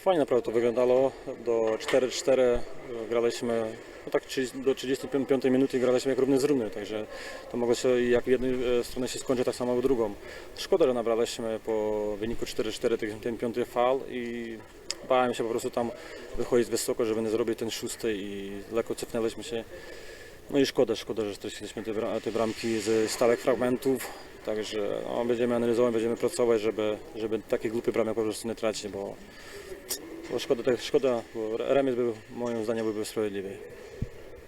Fajnie naprawdę to wyglądało. Do 4-4 graliśmy, no tak 30, do 35 minuty graliśmy jak równy z równy, także to mogło się jak w jednej e, stronie się skończy, tak samo w drugą. Szkoda, że nabraliśmy po wyniku 4-4 ten, ten piąty fal i bałem się po prostu tam wychodzić wysoko, żeby nie zrobić ten szósty i lekko cofnęliśmy się. No i szkoda, szkoda, że straciliśmy te, bra- te bramki z stałych fragmentów. Także no, będziemy analizować, będziemy pracować, żeby, żeby takie głupie bramy po prostu nie tracić, bo, bo szkoda, tak, szkoda, bo remis był moim zdaniem byłby sprawiedliwy.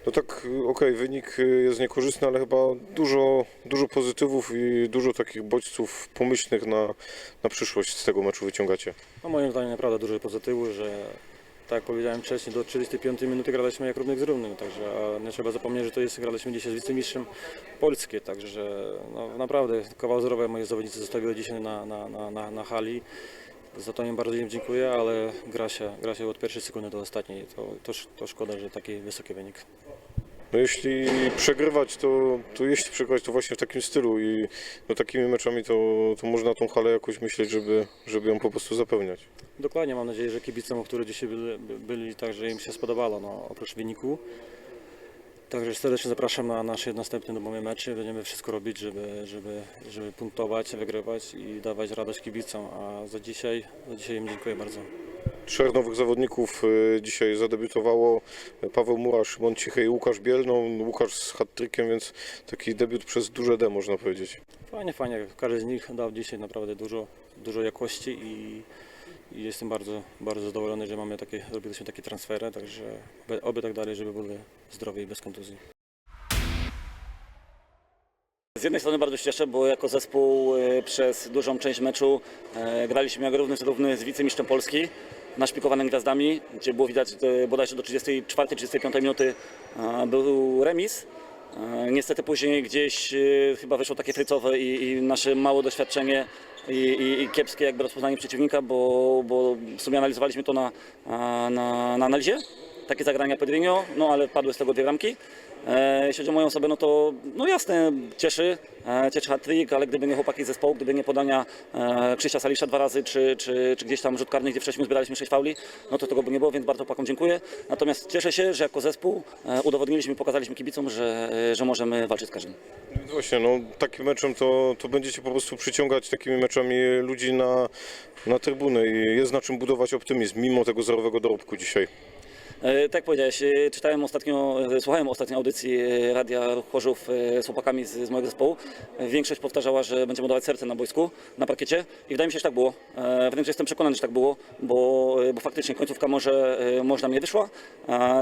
No tak, y, okej, wynik y, jest niekorzystny, ale chyba dużo, dużo pozytywów i dużo takich bodźców pomyślnych na, na przyszłość z tego meczu wyciągacie. No moim zdaniem naprawdę dużo pozytywu, że tak jak powiedziałem wcześniej, do 35 minuty graliśmy jak równych z równym, także a nie trzeba zapomnieć, że to jest, graliśmy dzisiaj z wicemistrzem Polskie, także no, naprawdę kawał zdrowia moi zawodnicy zostawili dzisiaj na, na, na, na, na hali. Za to im bardzo im dziękuję, ale gra się, gra się od pierwszej sekundy do ostatniej. To, to, to szkoda, że taki wysoki wynik. No jeśli przegrywać, to, to jeśli przegrywać, to właśnie w takim stylu i no, takimi meczami to, to można tą halę jakoś myśleć, żeby, żeby ją po prostu zapełniać. Dokładnie, mam nadzieję, że kibicom, którzy dzisiaj byli, byli także im się spodobało, no, oprócz wyniku. Także serdecznie zapraszam na nasze następne domowe mecze. Będziemy wszystko robić, żeby, żeby, żeby punktować, wygrywać i dawać radość kibicom. A za dzisiaj, za dzisiaj im dziękuję bardzo. Trzech nowych zawodników y, dzisiaj zadebiutowało. Paweł Mura, Szymon Cichy i Łukasz Biel. No, Łukasz z hat-trickiem, więc taki debiut przez duże D można powiedzieć. Fajnie, fajnie. Każdy z nich dał dzisiaj naprawdę dużo, dużo jakości i, i jestem bardzo, bardzo zadowolony, że mamy takie, robiliśmy takie transfery. Także oby- tak dalej, żeby byli zdrowi i bez kontuzji. Z jednej strony bardzo się cieszę, bo jako zespół e, przez dużą część meczu e, graliśmy jak równy z równy z wicemistrzem Polski, naszpikowanym gwiazdami, gdzie było widać e, bodajże do 34-35 minuty był remis. Niestety później gdzieś chyba wyszło takie frycowe i, i nasze małe doświadczenie i, i, i kiepskie jakby rozpoznanie przeciwnika, bo, bo w sumie analizowaliśmy to na, na, na, na analizie. Takie zagrania Pedrinho, no ale padły z tego dwie bramki. E, jeśli chodzi o moją osobę, no to no jasne, cieszy, e, cieszy hat-trick, ale gdyby nie chłopaki z zespołu, gdyby nie podania e, Krzysia Salisza dwa razy, czy, czy, czy gdzieś tam rzut karny, gdzie wcześniej zbieraliśmy sześć fauli, no to tego by nie było, więc bardzo chłopakom dziękuję. Natomiast cieszę się, że jako zespół udowodniliśmy, pokazaliśmy kibicom, że, że możemy walczyć z każdym. Więc właśnie, no, takim meczem to, to będziecie po prostu przyciągać takimi meczami ludzi na, na trybuny i jest na czym budować optymizm, mimo tego zerowego dorobku dzisiaj. E, Tak powiedziałeś, e, czytałem ostatnio, e, słuchałem ostatnio audycji Radia Ruch Chorzów z chłopakami z, z mojego zespołu. Większość powtarzała, że będziemy dawać serce na boisku, na parkiecie i wydaje mi się, że tak było. Wręcz jestem przekonany, że tak było, bo, bo faktycznie końcówka może, e, może nam nie wyszła.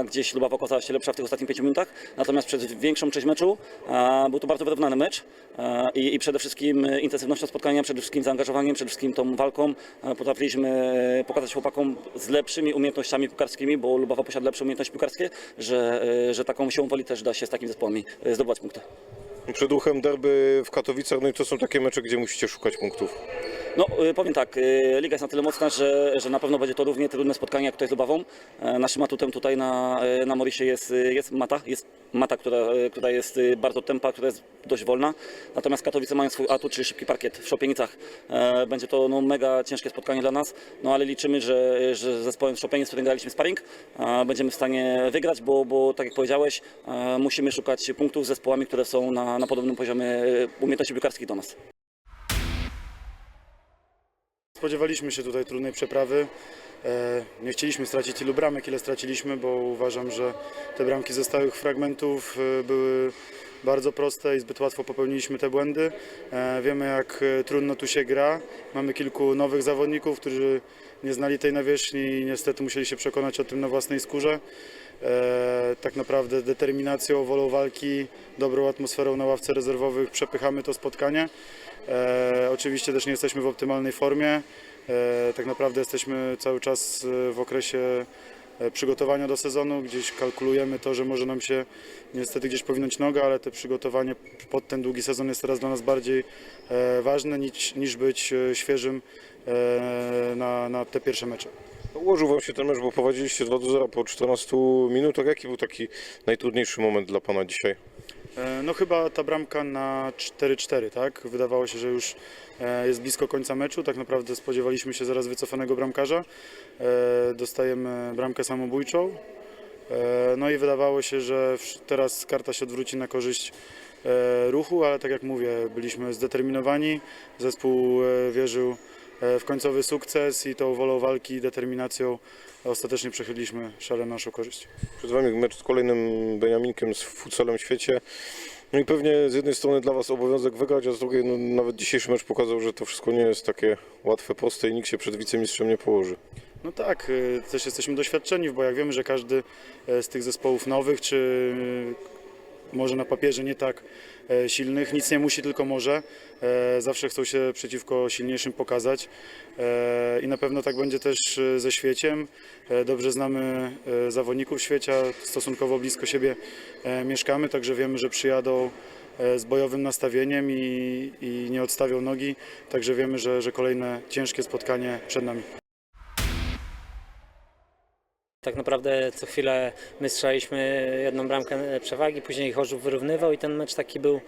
Gdzieś Lubawa okazała się lepsza w tych ostatnich pięciu minutach, natomiast przez większą część meczu był to bardzo wyrównany mecz i, i przede wszystkim intensywnością spotkania, przede wszystkim zaangażowaniem, przede wszystkim tą walką potrafiliśmy pokazać chłopakom z lepszymi umiejętnościami piłkarskimi, bo Lubawa posiada lepsze umiejętności piłkarskie, że, e, że taką siłą woli też da się z takimi zespołami e, zdobywać punkty. Przed uchem derby w Katowicach, no i to są takie mecze, gdzie musicie szukać punktów. No, y, powiem tak, y, liga jest na tyle mocna, że, że na pewno będzie to równie trudne spotkanie jak tutaj z Lubawą. E, Naszym atutem tutaj na, e, na Morisie jest, y, jest Mata, jest Mata, która, y, która jest bardzo tempa, która jest dość wolna. Natomiast Katowice mają swój atut, czyli szybki parkiet w Szopienicach. E, Będzie to no, mega ciężkie spotkanie dla nas, no ale liczymy, że, że z zespołem Szopienic, z którym graliśmy sparring, e, będziemy w stanie wygrać, bo, bo tak jak powiedziałeś, e, musimy szukać punktów z zespołami, które są na, na podobnym poziomie e, umiejętności piłkarskich do nas. Spodziewaliśmy się tutaj trudnej przeprawy. E, Nie chcieliśmy stracić tylu bramek, ile straciliśmy, bo uważam, że te bramki ze stałych fragmentów e, były bardzo proste i zbyt łatwo popełniliśmy te błędy. E, Wiemy, jak trudno tu się gra. Mamy kilku nowych zawodników, którzy nie znali tej nawierzchni i niestety musieli się przekonać o tym na własnej skórze. Tak naprawdę determinacją, wolą walki, dobrą atmosferą na ławce rezerwowych przepychamy to spotkanie. E, oczywiście też nie jesteśmy w optymalnej formie. E, tak naprawdę jesteśmy cały czas e, w okresie e, przygotowania do sezonu. Gdzieś kalkulujemy to, że może nam się niestety gdzieś powinąć noga, ale te przygotowanie pod ten długi sezon jest teraz dla nas bardziej e, ważne niż, niż być e, świeżym e, na, na te pierwsze mecze. Ułożył Wam się ten mecz, bo prowadziliście 2 do 0 po 14 minutach. Jaki był taki najtrudniejszy moment dla Pana dzisiaj? E, No chyba ta bramka na 4-4, tak? Wydawało się, że już e, jest blisko końca meczu. Tak naprawdę spodziewaliśmy się zaraz wycofanego bramkarza. E, Dostajemy bramkę samobójczą. No i wydawało się, że teraz karta się odwróci na korzyść ruchu, ale tak jak mówię, byliśmy zdeterminowani. Zespół wierzył w końcowy sukces i tą wolą walki i determinacją ostatecznie przechyliliśmy szale na naszą korzyść. Przed Wami mecz z kolejnym Beniaminkiem z futsalem w świecie. No i pewnie z jednej strony dla Was obowiązek wygrać, a z drugiej no, nawet dzisiejszy mecz pokazał, że to wszystko nie jest takie łatwe, proste i nikt się przed wicemistrzem nie położy. No tak, y, też jesteśmy doświadczeni, bo jak wiemy, że każdy e, z tych zespołów nowych, czy może na papierze nie tak e, silnych, nic nie musi, tylko może. E, Zawsze chcą się przeciwko silniejszym pokazać E, i na pewno tak będzie też ze świeciem. Dobrze znamy zawodników świecia, stosunkowo blisko siebie mieszkamy, także wiemy, że przyjadą z bojowym nastawieniem i, i nie odstawią nogi, także wiemy, że, że kolejne ciężkie spotkanie przed nami. Tak naprawdę co chwilę my strzelaliśmy jedną bramkę przewagi, później Chorzów wyrównywał i ten mecz taki był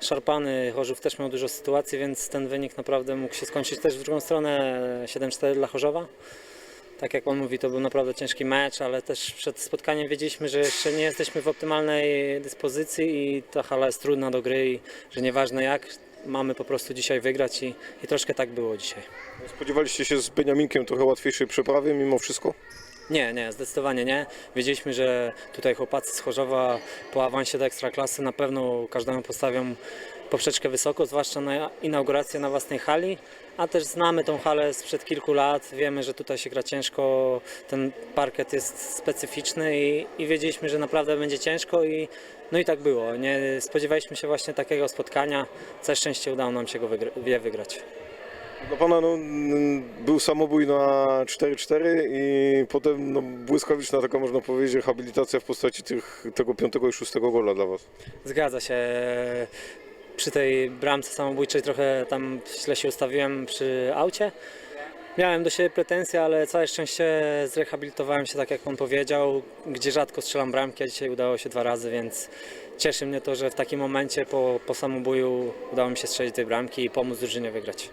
szarpany. Chorzów też miał dużo sytuacji, więc ten wynik naprawdę mógł się skończyć też w drugą stronę 7-4 dla Chorzowa. Tak jak on mówi, to był naprawdę ciężki mecz, ale też przed spotkaniem wiedzieliśmy, że jeszcze nie jesteśmy w optymalnej dyspozycji i ta hala jest trudna do gry i że nieważne jak, mamy po prostu dzisiaj wygrać i, i troszkę tak było dzisiaj. Spodziewaliście się z Beniaminkiem trochę łatwiejszej przeprawy mimo wszystko? Nie, nie, zdecydowanie nie. Wiedzieliśmy, że tutaj chłopacy z Chorzowa po awansie do Ekstraklasy na pewno każdemu postawią poprzeczkę wysoko, zwłaszcza na inaugurację na własnej hali, a też znamy tą halę sprzed kilku lat, wiemy, że tutaj się gra ciężko, ten parkiet jest specyficzny i, i wiedzieliśmy, że naprawdę będzie ciężko i no i tak było. Nie spodziewaliśmy się właśnie takiego spotkania, całe szczęście udało nam się go wygra- je wygrać. Dla Pana no, był samobój na 4-4 i potem no, błyskawiczna taka można powiedzieć rehabilitacja w postaci tych, tego piątego i szóstego gola dla Was. Zgadza się. Przy tej bramce samobójczej trochę tam źle się ustawiłem przy aucie. Miałem do siebie pretensje, ale całe szczęście zrehabilitowałem się tak jak on powiedział, gdzie rzadko strzelam bramki, a dzisiaj udało się dwa razy, więc cieszy mnie to, że w takim momencie po, po udało mi się strzelić tej bramki i pomóc drużynie wygrać.